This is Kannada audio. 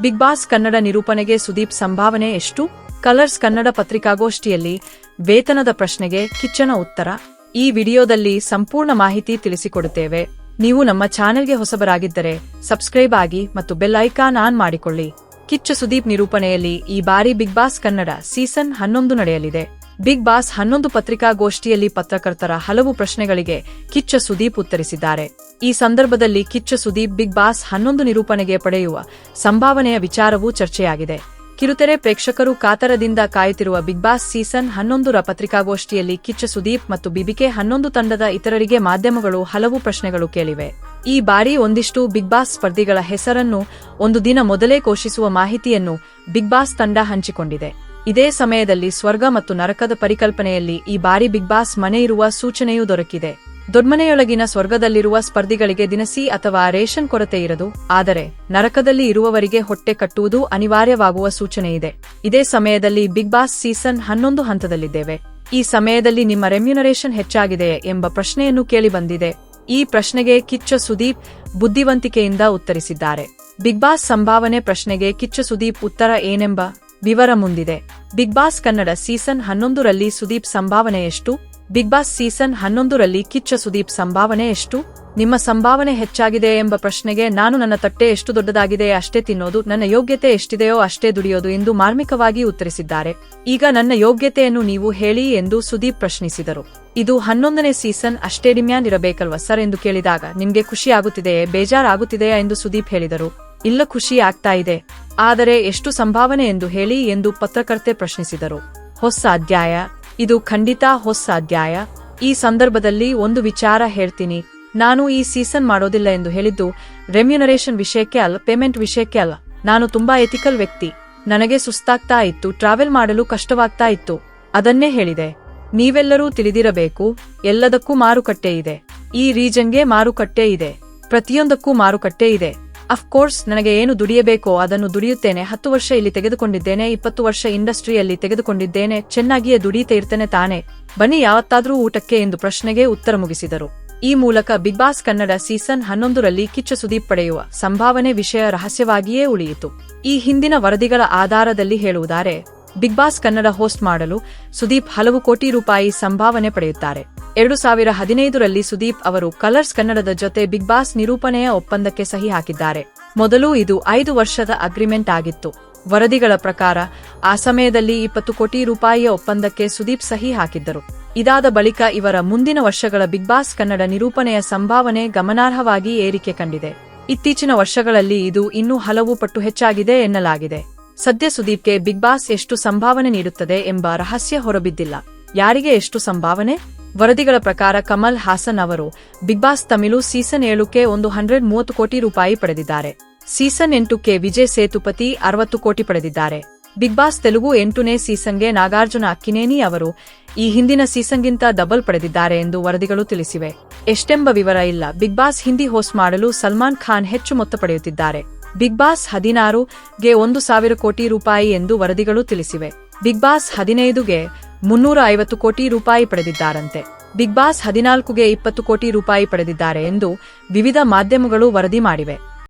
ಬಿಗ್ ಬಾಸ್ ಕನ್ನಡ ನಿರೂಪಣೆಗೆ ಸುದೀಪ್ ಸಂಭಾವನೆ ಎಷ್ಟು? ಕಲರ್ಸ್ ಕನ್ನಡ ಪತ್ರಿಕಾಗೋಷ್ಠಿಯಲ್ಲಿ ವೇತನದ ಪ್ರಶ್ನೆಗೆ ಕಿಚ್ಚನ ಉತ್ತರ. ಈ ವಿಡಿಯೋದಲ್ಲಿ ಸಂಪೂರ್ಣ ಮಾಹಿತಿ ತಿಳಿಸಿಕೊಡುತ್ತೇವೆ. ನೀವು ನಮ್ಮ ಚಾನೆಲ್ಗೆ ಹೊಸಬರಾಗಿದ್ದರೆ ಸಬ್ಸ್ಕ್ರೈಬ್ ಆಗಿ ಮತ್ತು ಬೆಲ್ ಐಕಾನ್ ಆನ್ ಮಾಡಿಕೊಳ್ಳಿ. ಕಿಚ್ಚ ಸುದೀಪ್ ನಿರೂಪಣೆಯಲ್ಲಿ ಈ ಬಾರಿ ಬಿಗ್ ಬಾಸ್ ಕನ್ನಡ ಸೀಸನ್ ಹನ್ನೊಂದು ನಡೆಯಲಿದೆ. ಬಿಗ್ ಬಾಸ್ ಹನ್ನೊಂದು ಪತ್ರಿಕಾಗೋಷ್ಠಿಯಲ್ಲಿ ಪತ್ರಕರ್ತರ ಹಲವು ಪ್ರಶ್ನೆಗಳಿಗೆ ಕಿಚ್ಚ ಸುದೀಪ್ ಉತ್ತರಿಸಿದ್ದಾರೆ. ಈ ಸಂದರ್ಭದಲ್ಲಿ ಕಿಚ್ಚ ಸುದೀಪ್ ಬಿಗ್ ಬಾಸ್ ಹನ್ನೊಂದು ನಿರೂಪಣೆಗೆ ಪಡೆಯುವ ಸಂಭಾವನೆಯ ವಿಚಾರವೂ ಚರ್ಚೆಯಾಗಿದೆ. ಕಿರುತೆರೆ ಪ್ರೇಕ್ಷಕರು ಕಾತರದಿಂದ ಕಾಯುತ್ತಿರುವ ಬಿಗ್ ಬಾಸ್ ಸೀಸನ್ ಹನ್ನೊಂದರ ಪತ್ರಿಕಾಗೋಷ್ಠಿಯಲ್ಲಿ ಕಿಚ್ಚ ಸುದೀಪ್ ಮತ್ತು ಬಿಬಿಕೆ ಹನ್ನೊಂದು ತಂಡದ ಇತರರಿಗೆ ಮಾಧ್ಯಮಗಳು ಹಲವು ಪ್ರಶ್ನೆಗಳು ಕೇಳಿವೆ. ಈ ಬಾರಿ ಒಂದಿಷ್ಟು ಬಿಗ್ ಬಾಸ್ ಸ್ಪರ್ಧಿಗಳ ಹೆಸರನ್ನು ಒಂದು ದಿನ ಮೊದಲೇ ಘೋಷಿಸುವ ಮಾಹಿತಿಯನ್ನು ಬಿಗ್ ಬಾಸ್ ತಂಡ ಹಂಚಿಕೊಂಡಿದೆ. ಇದೇ ಸಮಯದಲ್ಲಿ ಸ್ವರ್ಗ ಮತ್ತು ನರಕದ ಪರಿಕಲ್ಪನೆಯಲ್ಲಿ ಈ ಬಾರಿ ಬಿಗ್ ಬಾಸ್ ಮನೆ ಇರುವ ಸೂಚನೆಯೂ ದೊರಕಿದೆ. ದೊಡ್ಮನೆಯೊಳಗಿನ ಸ್ವರ್ಗದಲ್ಲಿರುವ ಸ್ಪರ್ಧಿಗಳಿಗೆ ದಿನಸಿ ಅಥವಾ ರೇಷನ್ ಕೊರತೆ ಇರದು, ಆದರೆ ನರಕದಲ್ಲಿ ಇರುವವರಿಗೆ ಹೊಟ್ಟೆ ಕಟ್ಟುವುದು ಅನಿವಾರ್ಯವಾಗುವ ಸೂಚನೆಯಿದೆ. ಇದೇ ಸಮಯದಲ್ಲಿ ಬಿಗ್ ಬಾಸ್ ಸೀಸನ್ ಹನ್ನೊಂದು ಹಂತದಲ್ಲಿದ್ದೇವೆ. ಈ ಸಮಯದಲ್ಲಿ ನಿಮ್ಮ ರೆಮ್ಯುನರೇಷನ್ ಹೆಚ್ಚಾಗಿದೆಯೇ ಎಂಬ ಪ್ರಶ್ನೆಯನ್ನು ಕೇಳಿಬಂದಿದೆ ಈ ಪ್ರಶ್ನೆಗೆ ಕಿಚ್ಚ ಸುದೀಪ್ ಬುದ್ಧಿವಂತಿಕೆಯಿಂದ ಉತ್ತರಿಸಿದ್ದಾರೆ. ಬಿಗ್ ಬಾಸ್ ಸಂಭಾವನೆ ಪ್ರಶ್ನೆಗೆ ಕಿಚ್ಚ ಸುದೀಪ್ ಉತ್ತರ ಏನೆಂಬ ವಿವರ ಮುಂದಿದೆ. ಬಿಗ್ ಬಾಸ್ ಕನ್ನಡ ಸೀಸನ್ ಹನ್ನೊಂದರಲ್ಲಿ ಸುದೀಪ್ ಸಂಭಾವನೆ ಎಷ್ಟು ಬಿಗ್ ಬಾಸ್ ಸೀಸನ್ ಹನ್ನೊಂದರಲ್ಲಿ ಕಿಚ್ಚ ಸುದೀಪ್ ಸಂಭಾವನೆ ಎಷ್ಟು ನಿಮ್ಮ ಸಂಭಾವನೆ ಹೆಚ್ಚಾಗಿದೆ ಎಂಬ ಪ್ರಶ್ನೆಗೆ ನಾನು ನನ್ನ ತಟ್ಟೆ ಎಷ್ಟು ದೊಡ್ಡದಾಗಿದೆ ಅಷ್ಟೇ ತಿನ್ನೋದು, ನನ್ನ ಯೋಗ್ಯತೆ ಎಷ್ಟಿದೆಯೋ ಅಷ್ಟೇ ದುಡಿಯೋದು ಎಂದು ಮಾರ್ಮಿಕವಾಗಿ ಉತ್ತರಿಸಿದ್ದಾರೆ. ಈಗ ನನ್ನ ಯೋಗ್ಯತೆಯನ್ನು ನೀವು ಹೇಳಿ ಎಂದು ಸುದೀಪ್ ಪ್ರಶ್ನಿಸಿದರು. ಇದು ಹನ್ನೊಂದನೇ ಸೀಸನ್, ಅಷ್ಟೇ ಡಿಮ್ಯಾಂಡ್ ಇರಬೇಕಲ್ವ ಸರ್ ಎಂದು ಕೇಳಿದಾಗ, ನಿಮ್ಗೆ ಖುಷಿ ಆಗುತ್ತಿದೆಯೇ, ಬೇಜಾರಾಗುತ್ತಿದೆಯಾ ಎಂದು ಸುದೀಪ್ ಹೇಳಿದರು. ಇಲ್ಲ, ಖುಷಿ ಆಗ್ತಾ ಇದೆ. ಆದರೆ ಎಷ್ಟು ಸಂಭಾವನೆ ಎಂದು ಹೇಳಿ ಎಂದು ಪತ್ರಕರ್ತೆ ಪ್ರಶ್ನಿಸಿದರು. ಹೊಸ ಅಧ್ಯಾಯ. ಇದು ಖಂಡಿತ ಹೊಸ ಅಧ್ಯಾಯ. ಈ ಸಂದರ್ಭದಲ್ಲಿ ಒಂದು ವಿಚಾರ ಹೇಳ್ತೀನಿ. ನಾನು ಈ ಸೀಸನ್ ಮಾಡೋದಿಲ್ಲ ಎಂದು ಹೇಳಿದ್ದು, ರೆಮ್ಯುನರೇಷನ್ ವಿಷಯಕ್ಕೆ ಅಲ್ಲ, ಪೇಮೆಂಟ್ ವಿಷಯಕ್ಕೆ ಅಲ್ಲ. ನಾನು ತುಂಬಾ ಎಥಿಕಲ್ ವ್ಯಕ್ತಿ. ನನಗೆ ಸುಸ್ತಾಗ್ತಾ ಇತ್ತು, ಟ್ರಾವೆಲ್ ಮಾಡಲು ಕಷ್ಟವಾಗ್ತಾ ಇತ್ತು. ಅದನ್ನೇ ಹೇಳಿದೆ. ನೀವೆಲ್ಲರೂ ತಿಳಿದಿರಬೇಕು, ಎಲ್ಲದಕ್ಕೂ ಮಾರುಕಟ್ಟೆ ಇದೆ. ಈ ರೀಜನ್ಗೆ ಮಾರುಕಟ್ಟೆ ಇದೆ. ಪ್ರತಿಯೊಂದಕ್ಕೂ ಮಾರುಕಟ್ಟೆ ಇದೆ. ಅಫ್ಕೋರ್ಸ್ ನನಗೆ ಏನು ದುಡಿಯಬೇಕೋ ಅದನ್ನು ದುಡಿಯುತ್ತೇನೆ. ಹತ್ತು ವರ್ಷ ಇಲ್ಲಿ ತೆಗೆದುಕೊಂಡಿದ್ದೇನೆ, ಇಪ್ಪತ್ತು ವರ್ಷ ಇಂಡಸ್ಟ್ರಿಯಲ್ಲಿ ತೆಗೆದುಕೊಂಡಿದ್ದೇನೆ, ಚೆನ್ನಾಗಿಯೇ ದುಡಿಯುತ್ತಾ ಇರ್ತೇನೆ ತಾನೆ. ಬನ್ನಿ, ಯಾವತ್ತಾದ್ರೂ ಊಟಕ್ಕೆ ಎಂದು ಪ್ರಶ್ನೆಗೆ ಉತ್ತರ ಮುಗಿಸಿದರು. ಈ ಮೂಲಕ ಬಿಗ್ ಬಾಸ್ ಕನ್ನಡ ಸೀಸನ್ ಹನ್ನೊಂದರಲ್ಲಿ ಕಿಚ್ಚ ಸುದೀಪ್ ಪಡೆಯುವ ಸಂಭಾವನೆ ವಿಷಯ ರಹಸ್ಯವಾಗಿಯೇ ಉಳಿಯಿತು. ಈ ಹಿಂದಿನ ವರದಿಗಳ ಆಧಾರದಲ್ಲಿ ಹೇಳುವುದಾರೆ ಬಿಗ್ ಬಾಸ್ ಕನ್ನಡ ಹೋಸ್ಟ್ ಮಾಡಲು ಸುದೀಪ್ ಹಲವು ಕೋಟಿ ರೂಪಾಯಿ ಸಂಭಾವನೆ ಪಡೆಯುತ್ತಾರೆ. ಎರಡು ಸಾವಿರ ಹದಿನೈದರಲ್ಲಿ ಸುದೀಪ್ ಅವರು ಕಲರ್ಸ್ ಕನ್ನಡದ ಜೊತೆ ಬಿಗ್ ಬಾಸ್ ನಿರೂಪಣೆಯ ಒಪ್ಪಂದಕ್ಕೆ ಸಹಿ ಹಾಕಿದ್ದಾರೆ. ಮೊದಲು ಇದು ಐದು ವರ್ಷದ ಅಗ್ರಿಮೆಂಟ್ ಆಗಿತ್ತು. ವರದಿಗಳ ಪ್ರಕಾರ, ಆ ಸಮಯದಲ್ಲಿ ಇಪ್ಪತ್ತು ಕೋಟಿ ರೂಪಾಯಿಯ ಒಪ್ಪಂದಕ್ಕೆ ಸುದೀಪ್ ಸಹಿ ಹಾಕಿದ್ದರು. ಇದಾದ ಬಳಿಕ ಇವರ ಮುಂದಿನ ವರ್ಷಗಳ ಬಿಗ್ ಬಾಸ್ ಕನ್ನಡ ನಿರೂಪಣೆಯ ಸಂಭಾವನೆ ಗಮನಾರ್ಹವಾಗಿ ಏರಿಕೆ ಕಂಡಿದೆ. ಇತ್ತೀಚಿನ ವರ್ಷಗಳಲ್ಲಿ ಇದು ಇನ್ನೂ ಹಲವು ಪಟ್ಟು ಹೆಚ್ಚಾಗಿದೆ ಎನ್ನಲಾಗಿದೆ. ಸದ್ಯ ಸುದೀಪ್ಗೆ ಬಿಗ್ ಬಾಸ್ ಎಷ್ಟು ಸಂಭಾವನೆ ನೀಡುತ್ತದೆ ಎಂಬ ರಹಸ್ಯ ಹೊರಬಿದ್ದಿಲ್ಲ. ಯಾರಿಗೆ ಎಷ್ಟು ಸಂಭಾವನೆ? ವರದಿಗಳ ಪ್ರಕಾರ ಕಮಲ್ ಹಾಸನ್ ಅವರು ಬಿಗ್ ಬಾಸ್ ತಮಿಳು ಸೀಸನ್ ಏಳುಕ್ಕೆ ಒಂದು ಹಂಡ್ರೆಡ್ ಮೂವತ್ತು ಕೋಟಿ ರೂಪಾಯಿ ಪಡೆದಿದ್ದಾರೆ. ಸೀಸನ್ ಎಂಟುಕ್ಕೆ ವಿಜಯ್ ಸೇತುಪತಿ ಅರವತ್ತು ಕೋಟಿ ಪಡೆದಿದ್ದಾರೆ. ಬಿಗ್ ಬಾಸ್ ತೆಲುಗು ಎಂಟನೇ ಸೀಸನ್ಗೆ ನಾಗಾರ್ಜುನ ಅಕ್ಕಿನೇನಿ ಅವರು ಈ ಹಿಂದಿನ ಸೀಸನ್ಗಿಂತ ಡಬಲ್ ಪಡೆದಿದ್ದಾರೆ ಎಂದು ವರದಿಗಳು ತಿಳಿಸಿವೆ. ಎಷ್ಟೆಂಬ ವಿವರ ಇಲ್ಲ. ಬಿಗ್ ಬಾಸ್ ಹಿಂದಿ ಹೋಸ್ಟ್ ಮಾಡಲು ಸಲ್ಮಾನ್ ಖಾನ್ ಹೆಚ್ಚು ಮೊತ್ತ ಪಡೆಯುತ್ತಿದ್ದಾರೆ. ಬಿಗ್ ಬಾಸ್ ಹದಿನಾರು ಗೆ ಒಂದು ಸಾವಿರ ಕೋಟಿ ರೂಪಾಯಿ ಎಂದು ವರದಿಗಳು ತಿಳಿಸಿವೆ. ಬಿಗ್ ಬಾಸ್ ಹದಿನೈದುಗೆ ಮುನ್ನೂರ ಐವತ್ತು ಕೋಟಿ ರೂಪಾಯಿ ಪಡೆದಿದ್ದಾರಂತೆ. ಬಿಗ್ ಬಾಸ್ ಹದಿನಾಲ್ಕುಗೆ ಇಪ್ಪತ್ತು ಕೋಟಿ ರೂಪಾಯಿ ಪಡೆದಿದ್ದಾರೆ ಎಂದು ವಿವಿಧ ಮಾಧ್ಯಮಗಳು ವರದಿ ಮಾಡಿವೆ.